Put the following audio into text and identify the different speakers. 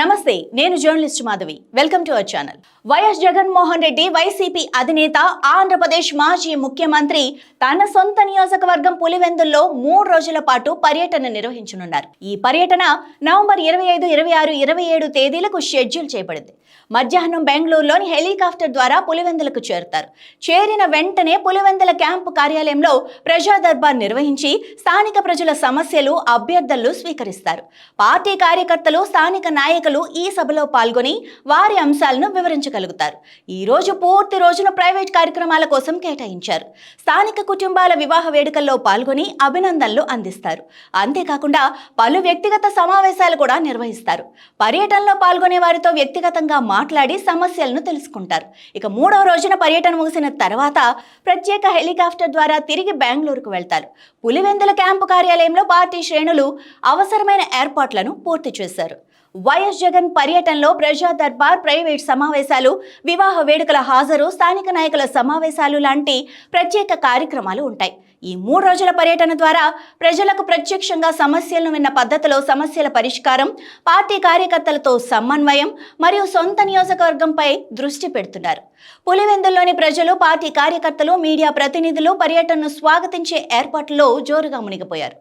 Speaker 1: నమస్తే నేను journalist Madhavi. Welcome to our channel. YS Jaganmohan Reddy YCP అధినేత ఆంధ్రప్రదేశ్ మాజీ ముఖ్యమంత్రి తన సొంత నియోజకవర్గం పులివెందుల్లో మూడు రోజుల పాటు పర్యటన నిర్వహించనున్నారు. ఈ పర్యటన నవంబర్ ఇరవై ఐదు ఇరవై ఆరు ఇరవై ఏడు తేదీలకు షెడ్యూల్ చేయబడింది. మధ్యాహ్నం బెంగళూరులోని హెలికాప్టర్ ద్వారా పులివెందులకు చేరుతారు. చేరిన వెంటనే పులివెందుల క్యాంపు కార్యాలయంలో ప్రజా దర్బార్ నిర్వహించి స్థానిక ప్రజల సమస్యలు అభ్యర్థులు స్వీకరిస్తారు. పార్టీ కార్యకర్తలు స్థానిక నాయకులు ఈ సభలో పాల్గొని వారి అంశాలను వివరించగలుగుతారు. ఈ రోజు పూర్తి రోజును ప్రైవేట్ కార్యక్రమాల కోసం కేటాయించారు. స్థానిక కుటుంబాల వివాహ వేడుకల్లో పాల్గొని అభినందనలు అందిస్తారు. అంతేకాకుండా పలు వ్యక్తిగత సమావేశాలు కూడా నిర్వహిస్తారు. పర్యటనలో పాల్గొనే వారితో వ్యక్తిగతంగా మాట్లాడి సమస్యలను తెలుసుకుంటారు. ఇక మూడవ రోజున పర్యటన ముగిసిన తర్వాత ప్రత్యేక హెలికాప్టర్ ద్వారా తిరిగి బెంగళూరుకు వెళ్తారు. పులివెందుల క్యాంపు కార్యాలయంలో పార్టీ శ్రేణులు అవసరమైన ఏర్పాట్లను పూర్తి చేశారు. వైఎస్ జగన్ పర్యటనలో ప్రజా దర్బార్ ప్రైవేట్ సమావేశాలు వివాహ వేడుకల హాజరు స్థానిక నాయకుల సమావేశాలు లాంటి ప్రత్యేక కార్యక్రమాలు ఉంటాయి. ఈ మూడు రోజుల పర్యటన ద్వారా ప్రజలకు ప్రత్యక్షంగా సమస్యలను విన్న పద్ధతిలో సమస్యల పరిష్కారం పార్టీ కార్యకర్తలతో సమన్వయం మరియు సొంత నియోజకవర్గంపై దృష్టి పెడుతున్నారు. పులివెందుల్లోని ప్రజలు పార్టీ కార్యకర్తలు మీడియా ప్రతినిధులు పర్యటనను స్వాగతించే ఏర్పాట్లలో జోరుగా మునిగిపోయారు.